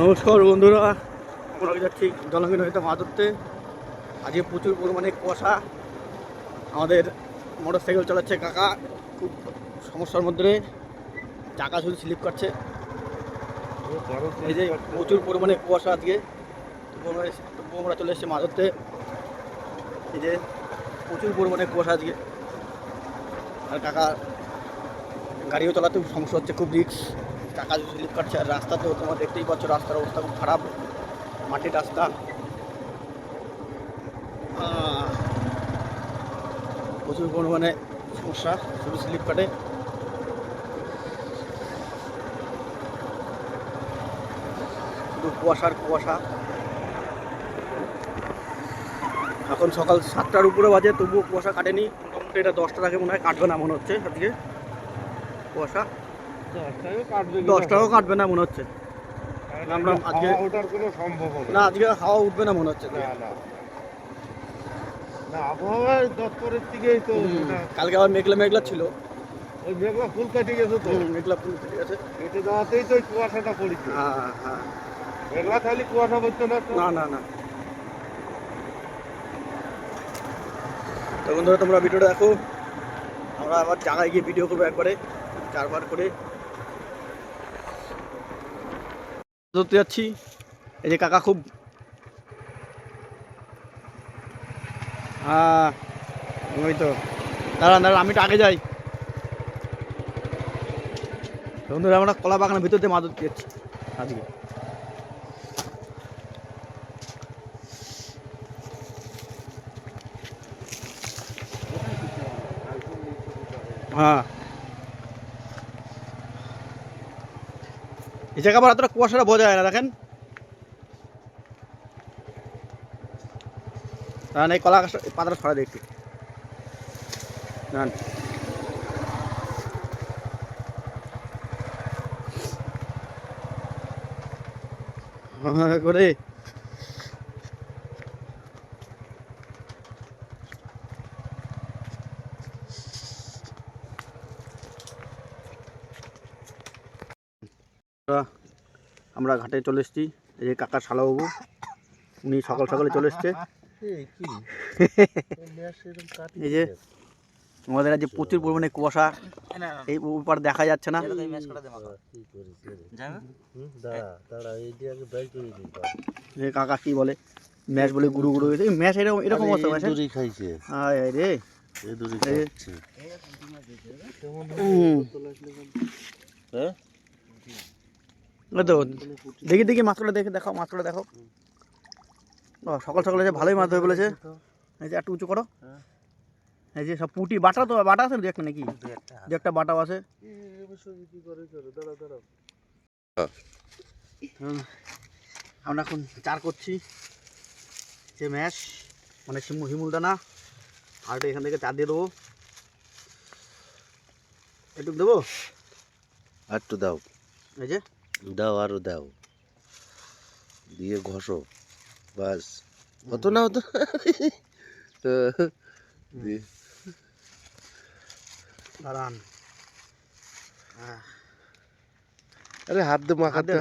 নমস্কার বন্ধুরা। আমরা যাচ্ছি জলঙ্গি নদীতে মাছ ধরতে। আজকে প্রচুর পরিমাণে কুয়াশা। আমাদের মোটর সাইকেল চালাচ্ছে কাকা। খুব সমস্যার মধ্যে চাকা শুধু স্লিপ কাটছে এই যে প্রচুর পরিমাণে কুয়াশা আজকে। তবুও আমরা চলে এসেছি মাছ ধরতে। এই যে প্রচুর পরিমাণে কুয়াশা আজকে। আর কাকা, গাড়িও চালাতে সমস্যা হচ্ছে, খুব রিক্স যদি স্লিপ কাটছে, আর রাস্তা তো তোমরা দেখতেই পাচ্ছ, রাস্তার অবস্থা খুব খারাপ। মাটির রাস্তা। প্রচুর পরিমাণে সমস্যা শুধু স্লিপ কাটে। শুধু কুয়াশার কুয়াশা। এখন সকাল সাতটার উপরে বাজে, তবুও কুয়াশা কাটেনি। মোটামুটি এটা দশটার আগে মনে হয় কাটবে না মনে হচ্ছে আজকে। কুয়াশা। দশটাও কাটবে না মনে হচ্ছে। আমরা আজকে- ওটার কোনো সম্ভব না। আজকে হাওয়া উঠবে না মনে হচ্ছে। না না। না আবহাওয়া দপ্তরের থেকেই তো কালকে আবার মেঘলা মেঘলা ছিল। ওই মেঘলা ফুল কেটে গেছে তো। মেঘলা ফুল আছে কেটে দেওয়াতেই তো কুয়াশাটা পড়েছে। হ্যাঁ হ্যাঁ মেঘলা খালি কুয়াশা পড়ছে না না না না। তো বন্ধুরা তোমরা ভিডিওটা দেখো। আমরা আবার জায়গায় গিয়ে ভিডিও করব একবারে চারবার করে। ধরতে যাচ্ছি। এই যে কাকা খুব হ্যাঁ ওই তো। দাঁড়ান দাঁড়ান, আমি একটু আগে যাই। বন্ধুরা, আমরা কলা বাগানের ভিতর দিয়ে মাছ ধরতে আজকে। হ্যাঁ। এই জায়গা আবার এতটা কুয়াশাটা বোঝা যায় না দেখেন। না এই কলা পাতাটা ছড়া দেখছি। হ্যাঁ, করে। আমরা- ঘাটে চলে এসেছি। এই যে কাকা শালাবাবু, উনি সকাল সকালে চলে এসছে। এই যে আমাদের আজ প্রচুর পরিমাণে কুয়াশা। এই উপর দেখা যাচ্ছে না। এই কাকা কি বলে? ম্যাচ বলে গুরু গুরু হয়েছে। ম্যাচ এরকম এরকম অবস্থা, ম্যাচ? খাইছে রে। হ্যাঁ তো দেখি দেখি মাছগুলো দেখে দেখাও মাছগুলো দেখো ও সকাল সকালে যে ভালোই মাছ ধরে বলেছে এই যে একটু উঁচু করো। হ্যাঁ। এই যে সব পুটি বাটা তো বাটা আছে দু একটা নাকি? দু একটা বাটাও আছে। কি করে করে দাঁড়া দাঁড়া হুম, আমরা এখন চার করছি। যে ম্যাশ মানে শিমু হিমুল দানা আর একটু এখান থেকে চার দিয়ে দেবো। একটু দেবো? আর একটু দাও। এই যে। দাও আরও দাও। দিয়ে ঘষো। বাস। অত না অত দাঁড়ান। আরে হাত দিয়ে মাখাতে।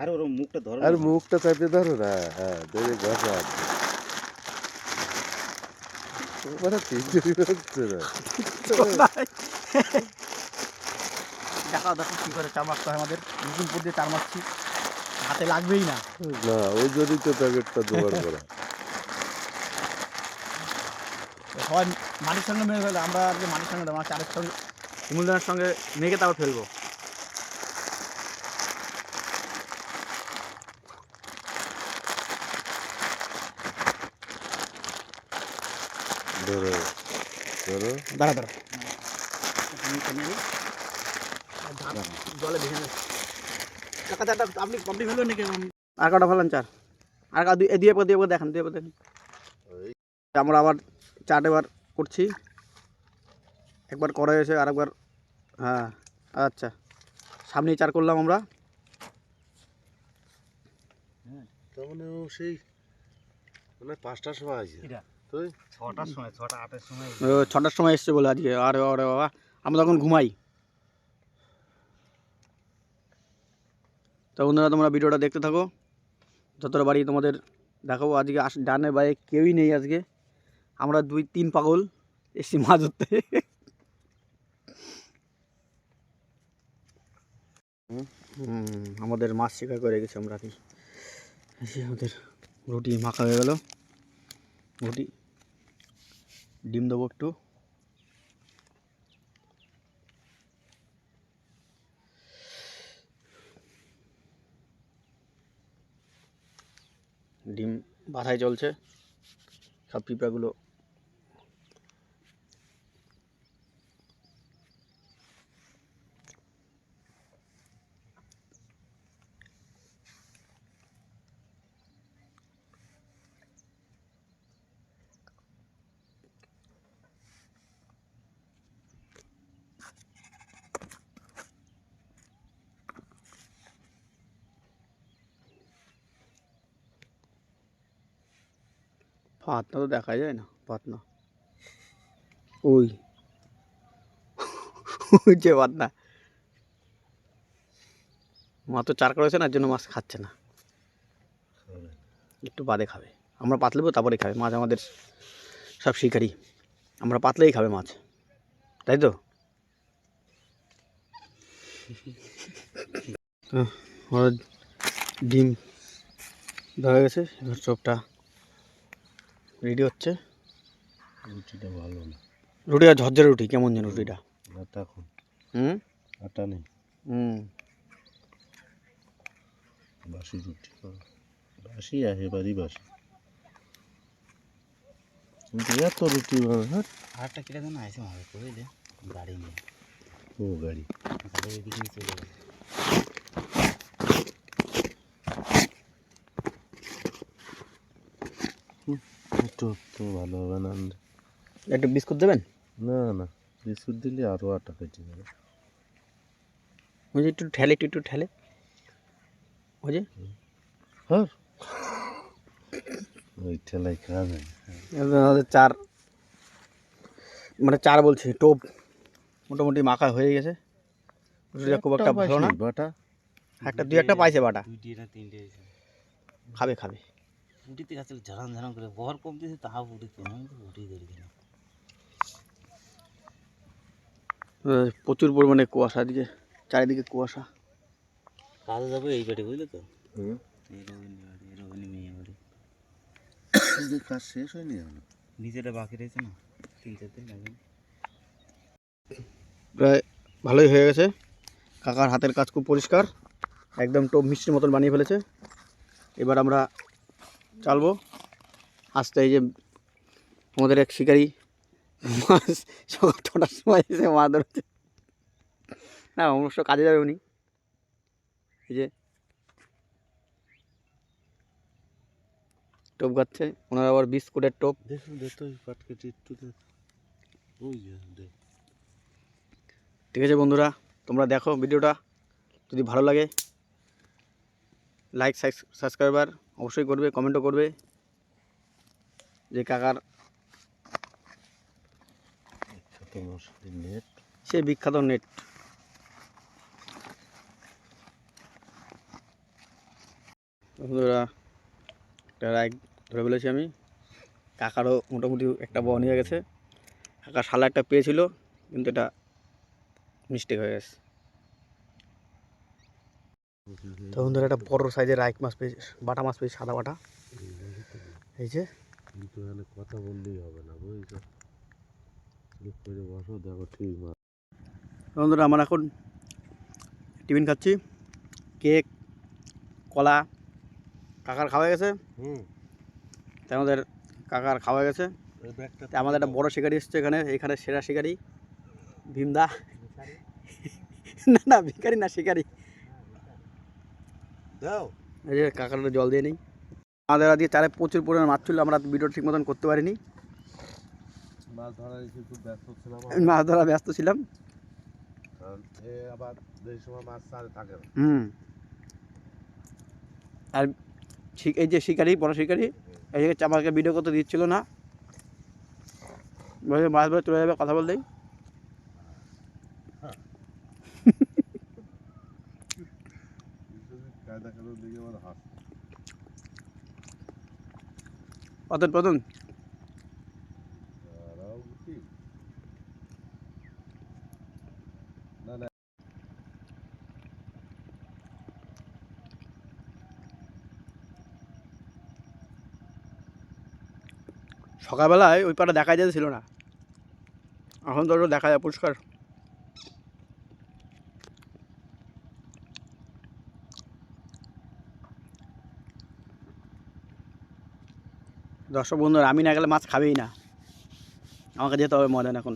আরে ওর মুখটা ধরো আর মুখটা চাপে ধরো না। হ্যাঁ ধরে ঘষো। তোমার আর তিনজনই হচ্ছে না। দেখাও দেখো কী করে চার মারতে হয় আমাদের। নতুন দিয়ে চার মারছি হাতে লাগবেই না। না ওই জন্যই তো প্যাকেটটা জোগাড় করা। সবাই মাটির সঙ্গে মেরে ফেলে আমরা আজকে মাটির সঙ্গে দেবো, চারের সঙ্গে সঙ্গে মেঘে তারপর ফেলব। ধরো ধরো। দাঁড়া দাঁড়া। জলে ভেঙে আপনি কমপ্লিট ফেলবেন নাকি আর কটা ফেলেন চার আর দুই- দেখেন। আমরা আবার চার এবার করছি। একবার করা হয়েছে আর একবার হ্যাঁ আচ্ছা। সামনেই চার করলাম আমরা। তার মানে সেই মানে পাঁচটার সময় আছে ছটার সময় ছটা আটের সময়। ছটার সময় এসছে বলে আজকে। আরে আরে বাবা। আমরা তখন ঘুমাই। তো বন্ধুরা, তোমরা ভিডিওটা দেখতে থাকো। যতটা বাড়ি তোমাদের দেখাবো, আজকে আস ডানে বাইরে কেউই নেই আজকে। আমরা দুই, তিন পাগল এসছি মাছ ধরতে আমাদের মাছ শিকার করে গেছি আমরা কি আমাদের রুটি মাখা হয়ে গেল। রুটি, ডিম দেবো একটু। ডিম বাছাই চলছে। সব পিঁপড়াগুলো পাতনা তো দেখা যায় না, পাতনা। ওই। যে পাতনা। মা তো চার করেছে না জন্য মাছ খাচ্ছে না। একটু বাদে খাবে। আমরা পাতলেবো তারপরে খাবে। মাছ আমাদের সব শিকারি। আমরা পাতলেই খাবে মাছ। তাই তো? ডিম হয়ে গেছে, এবার চোপটা রেডি হচ্ছে? রুটিটা ভালো না। রুটি আর ঝরঝরে রুটি কেমন যেন রুটিটা? আটা এখন হুম? আটা নেই। হুম। বাসি রুটি। বাসি আছে বাড়ি বাসি। কিন্তু এত রুটি হ্যাঁ? আটটা কেটে দেন আইসে মারে বুঝলে গাড়ি নিয়ে। ও গাড়ি। গাড়ি এদিকে চলে গেল। একটু তো ভালো হবে না। একটু বিস্কুট দেবেন? না না বিস্কুট দিলে আরও আটা কেটে যাবে। ওই যে একটু ঠেলে একটু একটু ঠেলে ওই যে? হ্যাঁ ওই ঠেলাই খাওয়া যায় চার মানে চার বলছি টোপ মোটামুটি মাখা হয়ে গেছে। খুব একটা ভালো না। বাটা। একটা দুই একটা পাইছে বাটা। খাবে খাবে। উটিতে গাছে ঝাড়ান ঝাড়ান করে বহর কম দিয়েছে তাও উঠিতে না উঠি ধরি না প্রচুর পরিমাণে কুয়াশা আজকে চারিদিকে কুয়াশা কাজে যাবে এই বাড়ি বুঝলে তো এই বাড়ি মেয়ে বাড়ি কাজ শেষ হয়নি এখনও নিচেটা বাকি রয়েছে না তিন চার দিন লাগে প্রায় ভালোই হয়ে গেছে কাকার হাতের কাজ খুব পরিষ্কার একদম টোপ মিষ্টির মতন বানিয়ে ফেলেছে এবার আমরা চালবো। আস্তে এই যে আমাদের এক শিকারি মাছ সকাল ছটার সময় এসে মাছ ধরছে। না অবশ্য কাজে যাবে উনি। এই যে টোপ গাচ্ছে ওনার আবার বিস্কুটের টোপ। ঠিক আছে বন্ধুরা তোমরা দেখো ভিডিওটা। যদি ভালো লাগে লাইক সাবস্ক্রাইবার অবশ্যই করবে, কমেন্টও করবে। যে কাকার নেট সে বিখ্যাত নেট। বন্ধুরা, একটা রাইক ধরে ফেলেছি আমি। কাকারও মোটামুটি একটা বড় নিয়ে গেছে। কাকা শালা একটা পেয়েছিল, কিন্তু এটা মিস্টেক হয়ে গেছে। তো বন্ধুরা একটা বড় সাইজের রাইক মাছ পেয়েছি বাটা মাছ পেয়েছি সাদা বাটা। এই যে। কিন্তু এখানে কথা বললেই হবে না বুঝছ? চুপ করে বসো দেখো ঠিক মাছ। বন্ধুরা আমরা এখন টিফিন খাচ্ছি কেক কলা কাকার খাওয়া গেছে। তাই আমাদের কাকার খাওয়া গেছে। আমাদের একটা বড় শিকারি এসছে এখানে এখানে সেরা শিকারি ভীমদা। না না ভিকারি না শিকারি। দাও। এই যে কাকার জল দিয়ে নেই। আমাদের আজকে চারে প্রচুর পরিমাণ মাছ ছিল আমরা ভিডিও ঠিক মতন করতে পারিনি। মাছ ধরার ব্যস্ত ছিলাম আমি মাছ ধরা ব্যস্ত ছিলাম। আবার যে সময় মাছ থাকে হুম। আর এই যে শিকারি বড় শিকারি এই যে আমাকে ভিডিও করতে দিচ্ছিল না। বলে মাছ ধরে চলে যাবে কথা বলতেই দেখানোর দিকে আমার হাত না না সকালবেলায় ওই পাটা দেখা যেতে ছিল না। এখন তো দেখা যায় পরিষ্কার। দর্শক বন্ধুরা আমি না গেলে মাছ খাবেই না। আমাকে যেতে হবে ময়দান এখন।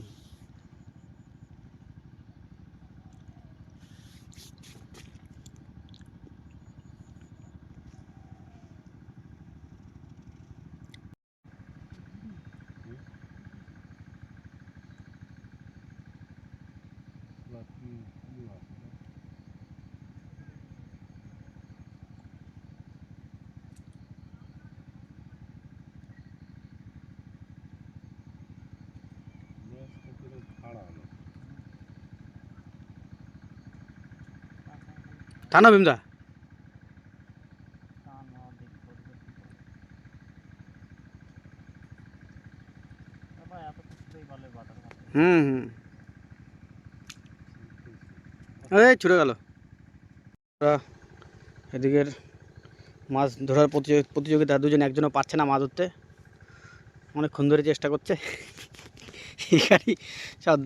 তা না বিমদা হুম হুম। এই ছুটে গেল। এদিকের মাছ ধরার প্রতিযোগি- প্রতিযোগিতা, দুজন একজনও পাচ্ছে না মাছ ধরতে। অনেকক্ষণ ধরে চেষ্টা করছে। এখানে সব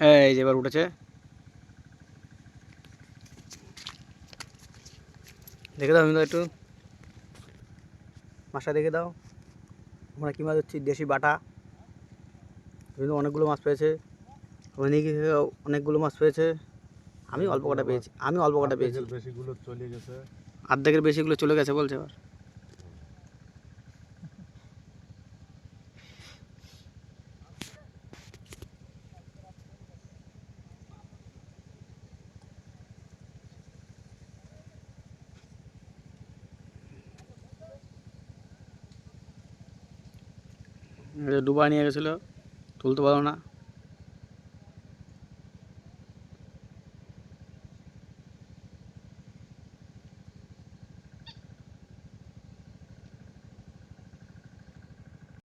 এই যে এবার উঠেছে। দেখে দাও কিন্তু একটু। মাছটা দেখে দাও। আমরা কী মাছ হচ্ছি দেশি বাটা। কিন্তু অনেকগুলো মাছ পেয়েছে। অনেকে অনেকগুলো মাছ পেয়েছে। আমি অল্প কটা পেয়েছি। আমি অল্প কটা পেয়েছি। বেশিগুলো চলে গেছে। অর্ধেকের বেশিগুলো চলে গেছে বলছে এবার। ডুবা নিয়ে গেছিল তুলতে পারো না।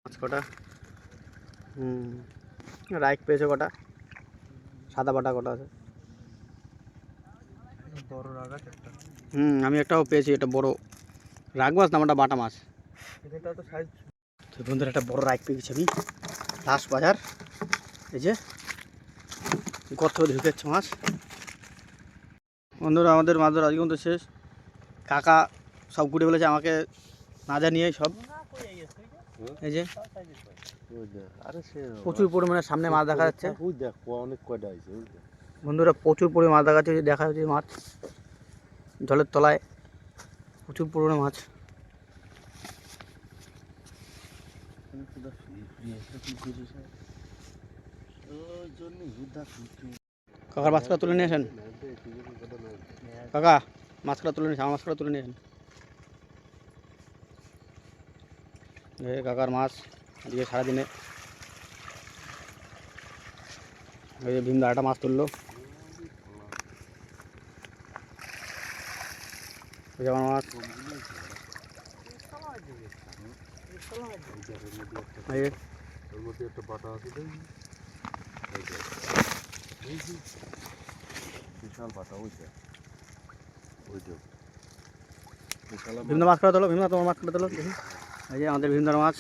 মাছ কটা। হুম রাইক পেয়েছে কটা? সাদা বাটা কটা আছে? বড় রাগা একটা হুম আমি একটাও পেয়েছি এটা বড়। রাগ মাছ না ওটা বাটা মাছ। এটা তো সাইজ তো বন্ধুরা, একটা বড় রাইক পেয়ে আমি লাস্ট বাজার। এই যে, গর্ত ঢুকেছে মাছ। বন্ধুরা, আমাদের মাছ ধরা আজকে শেষ। কাকা সব ঘুরে বলেছে আমাকে না জানিয়ে সব। এই যে, প্রচুর পরিমাণে সামনে মাছ দেখা যাচ্ছে। বন্ধুরা, প্রচুর পরিমাণে মাছ দেখা যাচ্ছে দেখা যাচ্ছে মাছ। জলের তলায় প্রচুর পরিমাণে মাছ ওই জন্যই হুদা কুচু কাকার মাছটা তুলে নিয়ে আসেন। কাকা মাছটা তুলে নিয়েছে আমার মাছটা তুলে নিয়ে আসেন। এই কাকার মাছ আজকে সারাদিনে। এই যে ভীমদা একটা মাছ তুললো। আমার মাছ। এই ওর মধ্যে একটা বাটা আছে। এই বিশাল বাটা ওই দেখ ওই দেখ বিশাল মাছ করে তোলো ভীমদা তোমার মাছ করে তোলো এই যে আমাদের ভীমদার মাছ।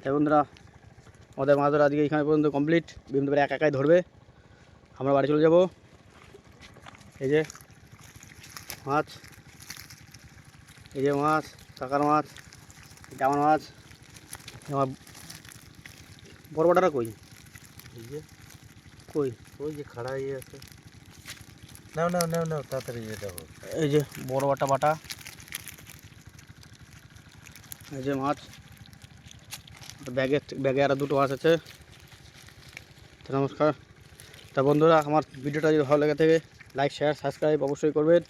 তাই বন্ধুরা আমাদের মাছ ধরা আজকে এখানে পর্যন্ত কমপ্লিট ভীমদার একা একাই ধরবে। আমরা বাড়ি চলে যাব। এই যে মাছ। এই যে মাছ কাকার মাছ আমার মাছ। আমার বড় বড়টা কই? এই যে। কই? ওই যে খাড়া ইয়ে আছে। নাও নাও নাও নাও তাড়াতাড়ি এটা হোক এই যে বড় বাটা। বাটা এই যে মাছ। ব্যাগে ব্যাগে আরও দুটো মাছ আছে। তো নমস্কার। তা বন্ধুরা আমার ভিডিওটা যদি ভালো লেগে থাকে লাইক শেয়ার সাবস্ক্রাইব অবশ্যই করবেন।